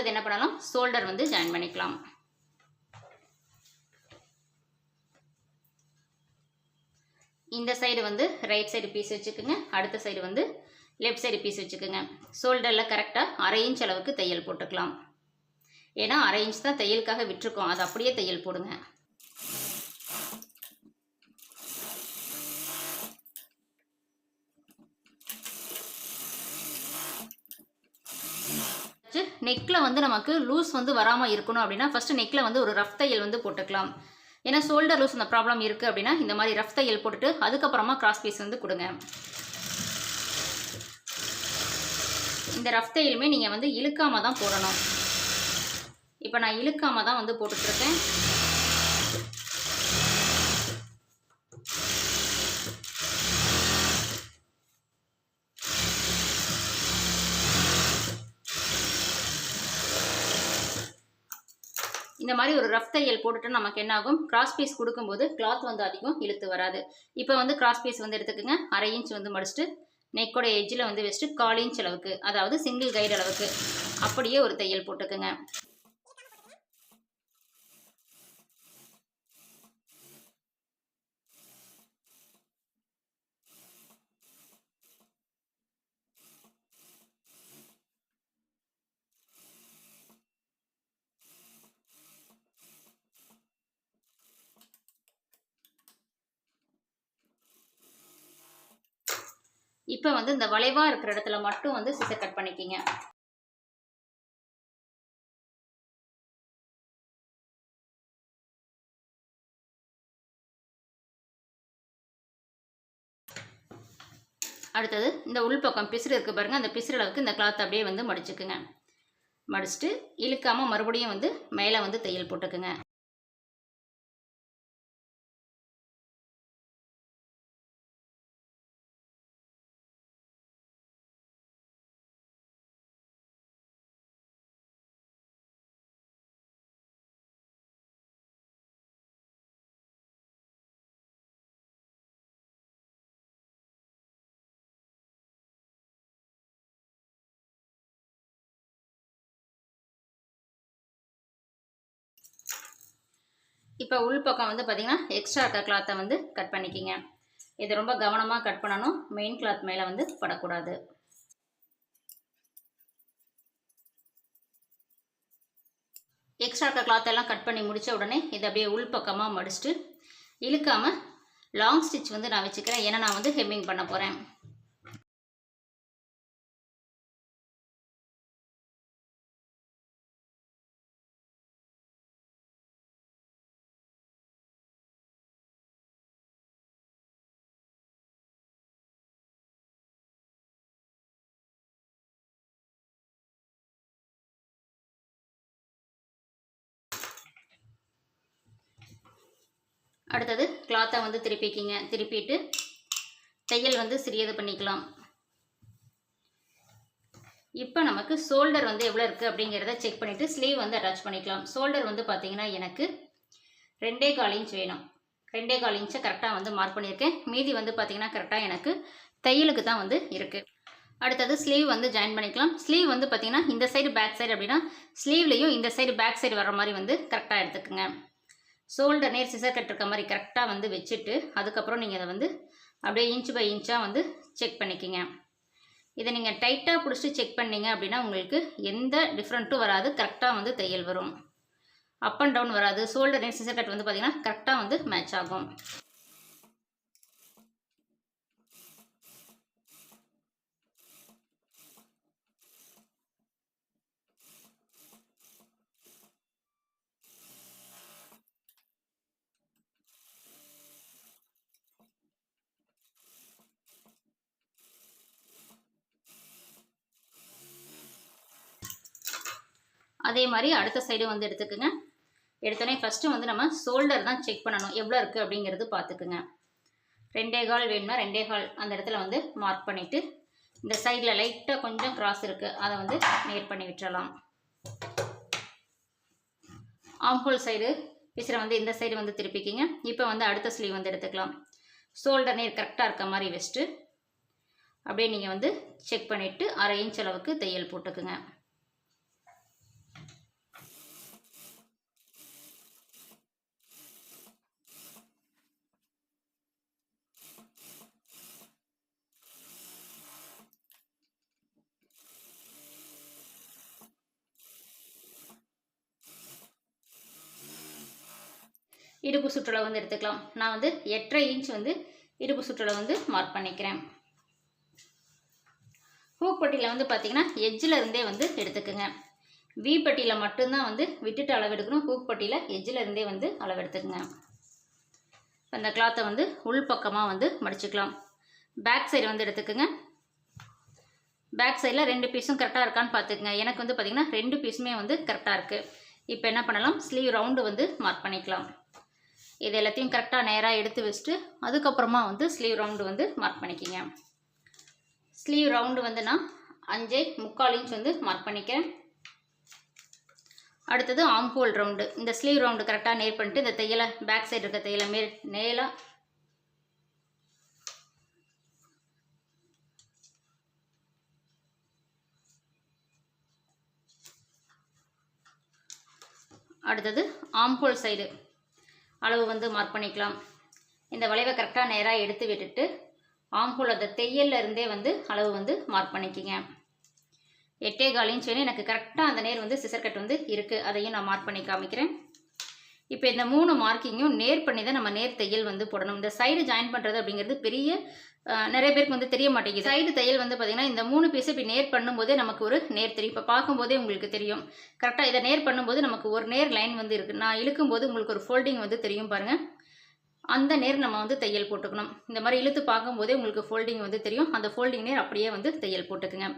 அடுத்தது என்ன பண்ணலாம்? ஷோல்டர் வந்து ஜாயின் பண்ணிக்கலாம். இந்த சைடு வந்து ரைட் சைடு பீஸ் வச்சுக்கோங்க. அடுத்த சைடு வந்து லெஃப்ட் சைடு பீஸ் வச்சுக்கோங்க. ஷோல்டரில் கரெக்டாக அரை இன்ச் அளவுக்கு தையல் போட்டுக்கலாம். ஏன்னா அரை இன்ச் தான் தையலுக்காக விட்டுருக்கோம். அது அப்படியே தையல் போடுங்க. நெக்கில் வந்து நமக்கு லூஸ் வந்து வராமல் இருக்கணும் அப்படின்னா ஃபஸ்ட்டு நெக்கில் வந்து ஒரு ரஃப் தையல் வந்து போட்டுக்கலாம். ஏன்னா ஷோல்டர் லூஸ் அந்த ப்ராப்ளம் இருக்குது அப்படின்னா இந்த மாதிரி ரஃப் தையல் போட்டுட்டு அதுக்கப்புறமா கிராஸ் பீஸ் வந்து கொடுங்க. இந்த ரஃப் தையலுமே நீங்கள் வந்து இழுக்காமல் தான் போடணும். இப்போ நான் இழுக்காமல் தான் வந்து போட்டுட்ருக்கேன் இந்த மாதிரி ஒரு ரஃப் தையல் போட்டுட்டு நமக்கு என்ன ஆகும் கிராஸ் பீஸ் கொடுக்கும்போது கிளாத் வந்து அதிகம் இழுத்து வராது. இப்போ வந்து கிராஸ் பீஸ் வந்து எடுத்துக்கோங்க. அரை இன்ச் வந்து மடிச்சுட்டு நெக்கோட எஜ்ஜில் வந்து வச்சுட்டு கால் இன்ச் அளவுக்கு அதாவது சிங்கிள் கைடு அளவுக்கு அப்படியே ஒரு தையல் போட்டுக்கோங்க. இப்போ வந்து இந்த வளைவாக இருக்கிற இடத்துல மட்டும் வந்து சிசர் கட் பண்ணிக்கிங்க. அடுத்தது இந்த உள்பக்கம் பிசுறு இருக்குது பாருங்கள் அந்த பிசுறு அளவுக்கு இந்த கிளாத் அப்படியே வந்து மடிச்சுக்குங்க. மடிச்சுட்டு இழுக்காமல் மறுபடியும் வந்து மேலே வந்து தையல் போட்டுக்குங்க. இப்போ உள் பக்கம் வந்து பார்த்திங்கன்னா எக்ஸ்ட்ரா இருக்க கிளாத்தை வந்து கட் பண்ணிக்கிங்க. இது ரொம்ப கவனமாக கட் பண்ணணும். மெயின் கிளாத் மேலே வந்து படக்கூடாது. எக்ஸ்ட்ரா இருக்க கிளாத்தெல்லாம் கட் பண்ணி முடித்த உடனே இதை அப்படியே உள் பக்கமாக மடிச்சுட்டு இழுக்காமல் லாங் ஸ்டிச் வந்து நான் வச்சுக்கிறேன். ஏன்னா நான் வந்து ஹெம்மிங் பண்ண போகிறேன் அடுத்தது கிளாத்தை வந்து திருப்பிக்கிங்க. திருப்பிட்டு தையல் வந்து சிறியது பண்ணிக்கலாம். இப்போ நமக்கு ஷோல்டர் வந்து எவ்வளோ இருக்குது அப்படிங்கிறத செக் பண்ணிவிட்டு ஸ்லீவ் வந்து அட்டாச் பண்ணிக்கலாம். ஷோல்டர் வந்து பார்த்தீங்கன்னா எனக்கு ரெண்டே கால் இன்ச் வேணும். ரெண்டே கால் இன்ச்சை கரெக்டாக வந்து மார்க் பண்ணியிருக்கேன். மீதி வந்து பார்த்தீங்கன்னா கரெக்டாக எனக்கு தையலுக்கு தான் வந்து இருக்குது அடுத்தது ஸ்லீவ் வந்து ஜாயின் பண்ணிக்கலாம். ஸ்லீவ் வந்து பார்த்தீங்கன்னா இந்த சைடு பேக் சைடு அப்படின்னா ஸ்லீவ்லேயும் இந்த சைடு பேக் சைடு வர மாதிரி வந்து கரெக்டாக எடுத்துக்கோங்க. ஷோல்டர் நேர் சிசர் கட் இருக்க மாதிரி கரெக்டாக வந்து வச்சுட்டு அதுக்கப்புறம் நீங்கள் அதை வந்து அப்படியே இன்ச் பை இன்ச்சாக வந்து செக் பண்ணிக்கிங்க. இதை நீங்கள் டைட்டாக பிடிச்சிட்டு செக் பண்ணீங்க அப்படின்னா உங்களுக்கு எந்த டிஃப்ரெண்ட்டும் வராது கரெக்டாக வந்து தையல் வரும். அப் அண்ட் டவுன் வராது. ஷோல்டர் நேர் சிசர் கட் வந்து பார்த்திங்கன்னா கரெக்டாக வந்து மேட்ச் ஆகும். அதே மாதிரி அடுத்த சைடு வந்து எடுத்துக்கோங்க. எடுத்தோடனே ஃபஸ்ட்டு வந்து நம்ம ஷோல்டர் தான் செக் பண்ணணும். எவ்வளோ இருக்குது அப்படிங்கிறது பார்த்துக்குங்க. ரெண்டே கால் வேணும்னா ரெண்டே கால் அந்த இடத்துல வந்து மார்க் பண்ணிவிட்டு இந்த சைடில் லைட்டாக கொஞ்சம் கிராஸ் இருக்குது அதை வந்து நேர் பண்ணி விட்டுறலாம். ஆம்ஹோல் சைடு பிசிற வந்து இந்த சைடு வந்து திருப்பிக்கிங்க. இப்போ வந்து அடுத்த ஸ்லீவ் வந்து எடுத்துக்கலாம். ஷோல்டர் நேர் கரெக்டாக இருக்க மாதிரி வச்சுட்டு அப்படியே நீங்கள் வந்து செக் பண்ணிவிட்டு அரை இன்ச் அளவுக்கு தையல் போட்டுக்குங்க. இடுப்பு சுற்றளவு வந்து எடுத்துக்கலாம். நான் வந்து எட்டரை இன்ச் வந்து இடுப்பு சுற்றளவு வந்து மார்க் பண்ணிக்கிறேன். ஹூக் பட்டியில் வந்து பார்த்தீங்கன்னா எஜ்ஜில் இருந்தே வந்து எடுத்துக்கோங்க. வி பட்டியில் மட்டும்தான் வந்து விட்டுட்டு அளவு எடுக்கணும். ஹூக் பட்டியில் எஜ்ஜில் இருந்தே வந்து அளவு எடுத்துக்கோங்க. அந்த கிளாத்தை வந்து உள் பக்கமாக வந்து மடிச்சுக்கலாம். பேக் சைடு வந்து எடுத்துக்கோங்க. பேக் சைடில் ரெண்டு பீஸும் கரெக்டாக இருக்கான்னு பார்த்துக்குங்க எனக்கு வந்து பார்த்திங்கன்னா ரெண்டு பீஸுமே வந்து கரெக்டாக இருக்குது இப்போ என்ன பண்ணலாம்? ஸ்லீவ் ரவுண்டு வந்து மார்க் பண்ணிக்கலாம். இது எல்லாத்தையும் கரெக்டாக நேராக எடுத்து வச்சுட்டு அதுக்கப்புறமா வந்து ஸ்லீவ் ரவுண்டு வந்து மார்க் பண்ணிக்கிங்க. ஸ்லீவ் ரவுண்டு வந்து நான் அஞ்சே முக்கால் இன்ச் வந்து மார்க் பண்ணிக்கிறேன். அடுத்தது ஆம்போல் ரவுண்டு இந்த ஸ்லீவ் ரவுண்டு கரெக்டாக நேர் பண்ணிட்டு இந்த தையலை பேக் சைடு இருக்க தையலை மேல் நேலாக அடுத்தது ஆம்போல் சைடு அளவு வந்து மார்க் பண்ணிக்கலாம். இந்த வளைவை கரெக்டாக நேராக எடுத்து விட்டுட்டு ஆம்பூல் அந்த தையல்ல இருந்தே வந்து அளவு வந்து மார்க் பண்ணிக்கிங்க. எட்டே கால் இன்ச் வேணும் எனக்கு கரெக்டாக அந்த நேர் வந்து சிசர் கட் வந்து இருக்குது அதையும் நான் மார்க் பண்ணி காமிக்கிறேன். இப்போ இந்த மூணு மார்க்கிங்கும் நேர் பண்ணி தான் நம்ம நேர் தையல் வந்து போடணும். இந்த சைடு ஜாயின் பண்ணுறது அப்படிங்கிறது பெரிய நிறைய பேருக்கு வந்து தெரிய மாட்டேங்குது. சைடு தையல் வந்து பார்த்திங்கன்னா இந்த மூணு பீஸ் இப்படி நேர் பண்ணும்போதே நமக்கு ஒரு நேர் தெரியும். இப்போ பார்க்கும்போதே உங்களுக்கு தெரியும். கரெக்டாக இதை நேர் பண்ணும்போது நமக்கு ஒரு நேர் லைன் வந்து இருக்குது நான் இழுக்கும்போது உங்களுக்கு ஒரு ஃபோல்டிங் வந்து தெரியும் பாருங்கள் அந்த நேர் நம்ம வந்து தையல் போட்டுக்கணும். இந்த மாதிரி இழுத்து பார்க்கும்போதே உங்களுக்கு ஃபோல்டிங் வந்து தெரியும். அந்த ஃபோல்டிங் நேர் அப்படியே வந்து தையல் போட்டுக்குங்க.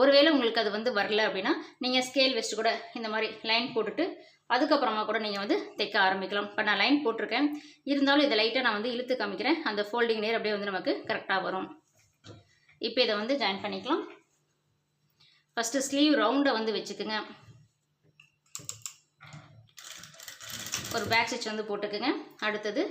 ஒருவேளை உங்களுக்கு அது வந்து வரல அப்படின்னா நீங்கள் ஸ்கேல் வச்சு கூட இந்த மாதிரி லைன் போட்டுட்டு அதுக்கப்புறமா கூட நீங்கள் வந்து தைக்க ஆரம்பிக்கலாம். இப்போ நான் லைன் போட்டிருக்கேன். இருந்தாலும் இதை லைட்டாக நான் வந்து இழுத்து காமிக்கிறேன். அந்த ஃபோல்டிங் நேர் அப்படியே வந்து நமக்கு கரெக்டாக வரும். இப்போ இதை வந்து ஜாயின் பண்ணிக்கலாம். ஃபஸ்ட்டு ஸ்லீவ் ரவுண்டை வந்து வச்சுக்குங்க. ஒரு பேக் ஸ்டிச் வந்து போட்டுக்குங்க. அடுத்தது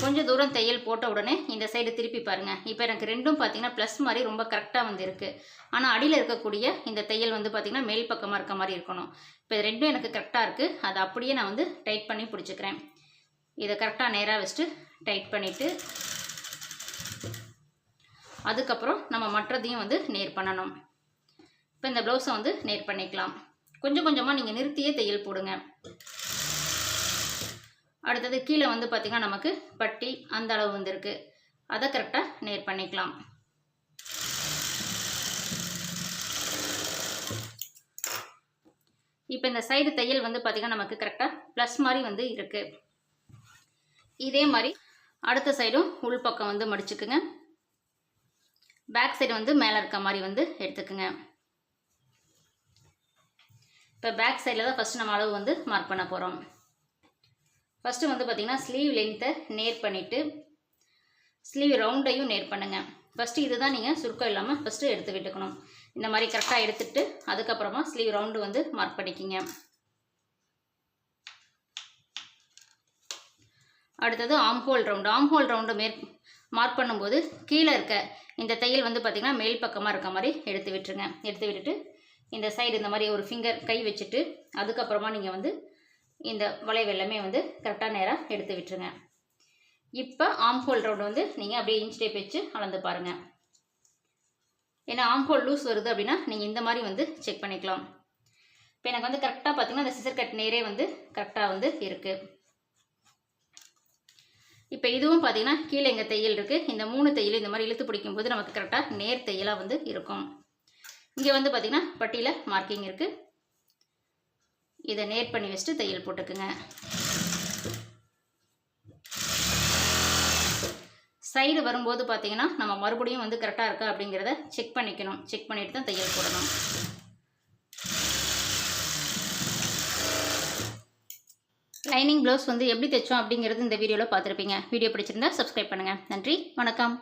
கொஞ்சம் தூரம் தையல் போட்ட உடனே இந்த சைடு திருப்பி பாருங்கள் இப்போ எனக்கு ரெண்டும் பார்த்தீங்கன்னா ப்ளஸ் மாதிரி ரொம்ப கரெக்டாக வந்து இருக்குது ஆனால் அடியில் இருக்கக்கூடிய இந்த தையல் வந்து பார்த்திங்கன்னா மேல் பக்கமாக இருக்க மாதிரி இருக்கணும். இப்போ ரெண்டும் எனக்கு கரெக்டாக இருக்குது அதை அப்படியே நான் வந்து டைட் பண்ணி பிடிச்சிக்கிறேன். இதை கரெக்டாக நேராக வச்சுட்டு டைட் பண்ணிவிட்டு அதுக்கப்புறம் நம்ம மற்றதையும் வந்து நேர் பண்ணணும். இப்போ இந்த ப்ளவுஸை வந்து நேர் பண்ணிக்கலாம். கொஞ்சம் கொஞ்சமாக நீங்கள் நிறுத்தியே தையல் போடுங்க. அடுத்தது கீழே வந்து பார்த்திங்கன்னா நமக்கு பட்டி அந்த அளவு வந்துருக்கு. அதை கரெக்டாக நேர் பண்ணிக்கலாம். இப்போ இந்த சைடு தையல் வந்து பார்த்திங்கன்னா நமக்கு கரெக்டாக ப்ளஸ் மாதிரி வந்து இருக்குது இதே மாதிரி அடுத்த சைடும் உள் பக்கம் வந்து மடிச்சுக்குங்க. பேக் சைடு வந்து மேலே இருக்க மாதிரி வந்து எடுத்துக்குங்க. இப்போ பேக் சைடில் தான் ஃபஸ்ட்டு நம்ம அளவு வந்து மார்க் பண்ண போகிறோம் ஃபஸ்ட்டு வந்து பார்த்திங்கன்னா ஸ்லீவ் லென்த்தை நேர் பண்ணிவிட்டு ஸ்லீவ் ரவுண்டையும் நேர் பண்ணுங்கள் ஃபஸ்ட்டு இதுதான் நீங்கள் சுருக்கம் இல்லாமல் ஃபஸ்ட்டு எடுத்து விட்டுக்கணும். இந்த மாதிரி கரெக்டாக எடுத்துட்டு அதுக்கப்புறமா ஸ்லீவ் ரவுண்டு வந்து மார்க் பண்ணிக்கிங்க. அடுத்தது ஆம்ஹோல் ரவுண்டு ஆம்ஹோல் ரவுண்டு மேற் மார்க் பண்ணும்போது கீழே இருக்க இந்த தையல் வந்து பார்த்திங்கன்னா மேல் பக்கமாக இருக்க மாதிரி எடுத்து விட்டுருங்க. எடுத்து விட்டுட்டு இந்த சைடு இந்த மாதிரி ஒரு ஃபிங்கர் கை வச்சுட்டு அதுக்கப்புறமா நீங்கள் வந்து இந்த வளைவு எல்லாமே வந்து கரெக்டாக நேராக எடுத்து விட்டுருங்க. இப்போ ஆம்ஹோல் ரவுண்ட் வந்து நீங்கள் அப்படியே இன்ச் டேப் வச்சு அளந்து பாருங்கள் ஏன்னா ஆம்ஹோல் லூஸ் வருது அப்படின்னா நீங்கள் இந்த மாதிரி வந்து செக் பண்ணிக்கலாம். இப்போ எனக்கு வந்து கரெக்டாக பார்த்தீங்கன்னா அந்த சிசர் கட் நேரே வந்து கரெக்டாக வந்து இருக்குது இப்போ இதுவும் பார்த்தீங்கன்னா கீழே இங்கே தையல் இருக்குது இந்த மூணு தையல் இந்த மாதிரி இழுத்து பிடிக்கும்போது நமக்கு கரெக்டாக நேர் தையலாக வந்து இருக்கும். இங்கே வந்து பார்த்திங்கன்னா பட்டியில் மார்க்கிங் இருக்குது இதை நேர் பண்ணி வச்சுட்டு தையல் போட்டுக்குங்க. சைடு வரும்போது பார்த்தீங்கன்னா நம்ம மறுபடியும் வந்து கரெக்டாக இருக்கா அப்படிங்கிறத செக் பண்ணிக்கணும். செக் பண்ணிட்டு தான் தையல் போடணும். லைனிங் ப்ளவுஸ் வந்து எப்படி தைச்சோம் அப்படிங்கிறது இந்த வீடியோவில் பார்த்துருப்பீங்க. வீடியோ பிடிச்சிருந்தா சப்ஸ்கிரைப் பண்ணுங்கள் நன்றி. வணக்கம்.